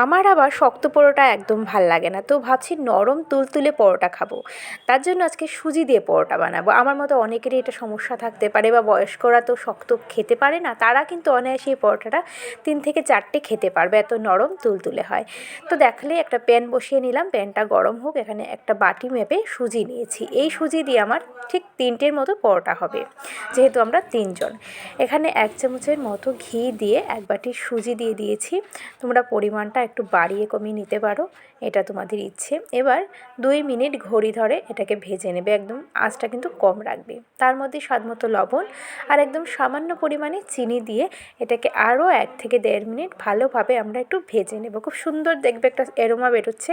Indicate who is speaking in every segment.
Speaker 1: আমার আবার শক্ত পরোটা একদম ভালো লাগে না, তো ভাবছি নরম তুলতুলে পরোটা খাব। তার জন্য আজকে সুজি দিয়ে পরোটা বানাবো। আমার মতো অনেকেরই এটা সমস্যা থাকতে পারে বা বয়স্করা তো শক্ত খেতে পারে না, তারা কিন্তু অনায়াসে এই পরোটাটা তিন থেকে চারটে খেতে পারবে, এত নরম তুলতুলে হয়। তো দেখলে একটা প্যান বসিয়ে নিলাম, প্যানটা গরম হোক, এখানে একটা বাটি মেপে সুজি নিয়েছি। এই সুজি দিয়ে আমার ঠিক তিনটের মতো পরোটা হবে, যেহেতু আমরা তিনজন। এখানে এক চামচের মতো ঘি দিয়ে এক বাটি সুজি দিয়ে দিয়েছি। তোমরা পরিমাণটা একটু বাড়িয়ে কমিয়ে নিতে পারো, এটা তোমাদের ইচ্ছে। এবার দুই মিনিট ঘড়ি ধরে এটাকে ভেজে নেবে, একদম আঁচটা কিন্তু কম রাখবে। তার মধ্যে স্বাদ মতো লবণ আর একদম সামান্য পরিমাণে চিনি দিয়ে এটাকে আরও এক থেকে দেড় মিনিট ভালোভাবে আমরা একটু ভেজে নেব। খুব সুন্দর দেখবে একটা এরোমা বেরোচ্ছে,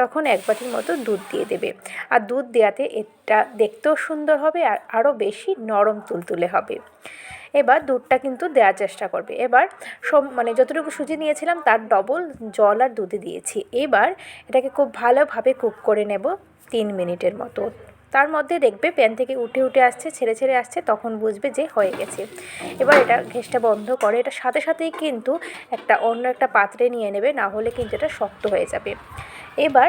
Speaker 1: তখন এক বাটির মতো দুধ দিয়ে দেবে। আর দুধ দেওয়াতে এটা দেখতেও সুন্দর হবে আর আরও বেশি নরম তুলতুলে হবে। এবার দুধটা কিন্তু দেওয়ার চেষ্টা করবে। এবার সব মানে যতটুকু সুজি নিয়েছিলাম তার ডবল জল আর দুধে দিয়েছি। এবার এটাকে খুব ভালোভাবে কুক করে নেব তিন মিনিটের মতো। তার মধ্যে দেখবে প্যান থেকে উঠে উঠে আসছে, ছেড়ে ছেড়ে আসছে, তখন বুঝবে যে হয়ে গেছে। এবার এটা ঘেসটা বন্ধ করে। এটা সাথে সাথেই কিন্তু একটা অন্য একটা পাত্রে নিয়ে নেবে, না হলে কিন্তু এটা শক্ত হয়ে যাবে। এবার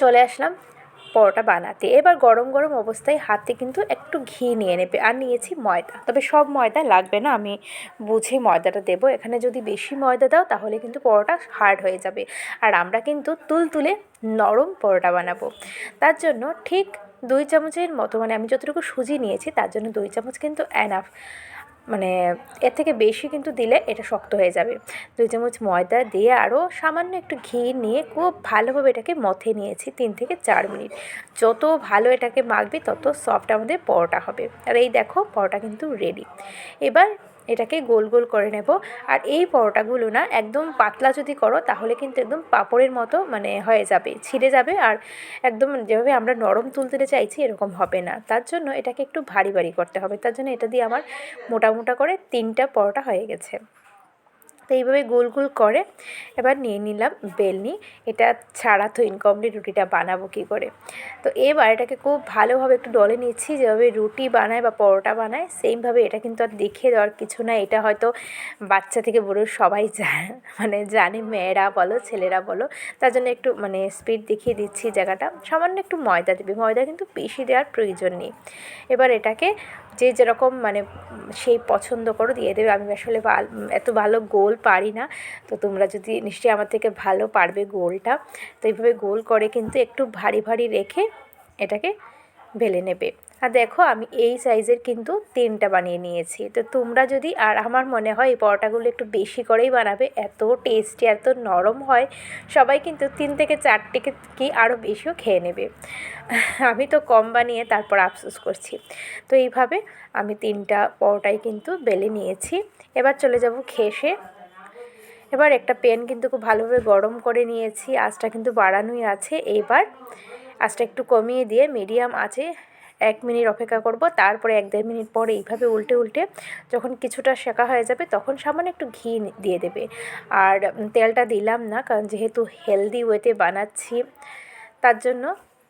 Speaker 1: চলে আসলাম পরোটা বানাতে। এবার গরম গরম অবস্থায় হাতে কিন্তু একটু ঘি নিয়ে নেবে। আর নিয়েছি ময়দা। তবে সব ময়দা লাগবে না, আমি বুঝে ময়দাটা দেবো। এখানে যদি বেশি ময়দা দাও, তাহলে কিন্তু পরোটা হার্ড হয়ে যাবে। আর আমরা কিন্তু তুলতুলে নরম পরোটা বানাবো। তার জন্য ঠিক দুই চামচের মতো মানে আমি যতটুকু সুজি নিয়েছি, তার জন্য দুই চামচ কিন্তু অ্যানাফ মানে এর থেকে বেশি কিন্তু দিলে এটা শক্ত হয়ে যাবে। দুই চামচ ময়দা দিয়ে আরও সামান্য একটু ঘি নিয়ে খুব ভালোভাবে এটাকে মথে নিয়েছি তিন থেকে চার মিনিট। যত ভালো এটাকে মাখবে তত সফট আমাদের পরোটা হবে। আর এই দেখো, পরোটা কিন্তু রেডি এবার এটাকে গোল গোল করে নেব। আর এই পরোটাগুলো না একদম পাতলা যদি করো, তাহলে কিন্তু একদম পাপড়ের মতো মানে হয়ে যাবে, ছিঁড়ে যাবে। আর একদম যেভাবে আমরা নরম তুলতে চাইছি, এরকম হবে না। তার জন্য এটাকে একটু ভারী ভারী করতে হবে। তার জন্য এটা দিয়ে আমার মোটা মোটা করে তিনটা পরোটা হয়ে গেছে। তো এইভাবে গোল গোল করে এবার নিয়ে নিলাম বেলনি। এটা ছাড়া তো ইনকমপ্লিট রুটিটা বানাবো কী করে? তো এবার এটাকে খুব ভালোভাবে একটু ডলে নিচ্ছি যেভাবে রুটি বানায় বা পরোটা বানায় সেমভাবে এটা কিন্তু আর দেখিয়ে দেওয়ার কিছু না। এটা হয়তো বাচ্চা থেকে বড়ো সবাই মানে জানে মেয়েরা বলো, ছেলেরা বলো। তার জন্য একটু মানে স্পিড দেখিয়ে দিচ্ছি জায়গাটা। সামান্য একটু ময়দা দেবে। ময়দা কিন্তু বেশি দেওয়ার প্রয়োজন নেই। এবার এটাকে যে যেরকম মানে সেই পছন্দ করো, দিয়ে দেবে। আমি আসলে এত ভালো গোল পারি না। তো তোমরা যদি নিশ্চয়ই আমার থেকে ভালো পারবে গোলটা। তো এইভাবে গোল করে কিন্তু একটু ভারী ভারী রেখে এটাকে বেলে নেবে। আর দেখো আমি এই সাইজের কিন্তু তিনটা বানিয়ে নিয়েছি। তো তোমরা যদি, আর আমার মনে হয় এই পরোটাগুলো একটু বেশি করেই বানাবে, এত টেস্টি, এত নরম হয়, সবাই কিন্তু তিন থেকে চারটে কি আরও বেশিও খেয়ে নেবে। আমি তো কম বানিয়ে তারপর আফসোস করছি। তো এইভাবে আমি তিনটা পরোটাই কিন্তু বেলে নিয়েছি। এবার চলে যাব খেসে। এবার একটা পেন কিন্তু খুব ভালোভাবে গরম করে নিয়েছি। আঁচটা কিন্তু বাড়ানোই আছে। এবার আঁচটা একটু কমিয়ে দিয়ে মিডিয়াম আছে এক মিনিট অপেক্ষা করব। তারপরে এক দেড় মিনিট পরে এইভাবে উল্টে উল্টে যখন কিছুটা শেখা হয়ে যাবে তখন সামান্য একটু ঘি দিয়ে দেবে। আর তেলটা দিলাম না কারণ যেহেতু হেলদি ওয়েতে বানাচ্ছি, তার জন্য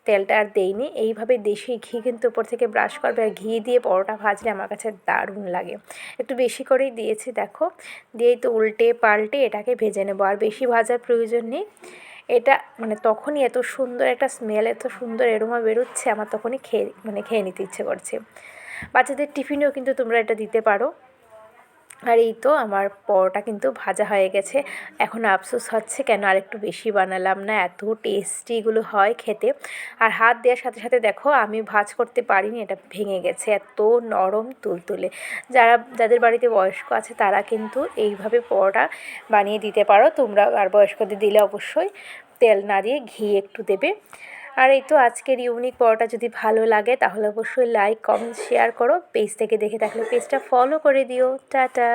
Speaker 1: তেলটা আর দেইনি। এইভাবে দেশি ঘি কিন্তু উপর থেকে ব্রাশ করবে আর ঘি দিয়ে পরোটা ভাজলে আমার কাছে দারুণ লাগে। একটু বেশি করেই দিয়েছি, দেখো। দিয়েই তো উল্টে পাল্টে এটাকে ভেজে নেব। আর বেশি ভাজার প্রয়োজন নেই। এটা মানে তখনই এত সুন্দর একটা স্মেল এত সুন্দর এরোমা বেরোচ্ছে, আমার তখনই খেয়ে মানে খেয়ে নিতে ইচ্ছে করছে। বাচ্চাদের টিফিনেও কিন্তু তোমরা এটা দিতে পারো। আর এই তো আমার পরোটা কিন্তু ভাজা হয়ে গেছে। এখন আফসোস হচ্ছে কেন আর একটু বেশি বানালাম না? এত টেস্টিগুলো হয় খেতে। আর হাত দেওয়ার সাথে সাথে দেখো, আমি ভাজ করতে পারিনি, এটা ভেঙে গেছে, এত নরম তুলতুলে। যারা, যাদের বাড়িতে বয়স্ক আছে, তারা কিন্তু এইভাবে পরোটা বানিয়ে দিতে পারো। তোমরা আর বয়স্কদের দিলে অবশ্যই তেল না দিয়ে ঘি একটু দেবে। আর এই তো আজকের ইউনিক পরোটা যদি ভালো লাগে, তাহলে অবশ্যই লাইক কমেন্ট শেয়ার করো। পেজ থেকে দেখে থাকলে পেজটা ফলো করে দিও। টাটা!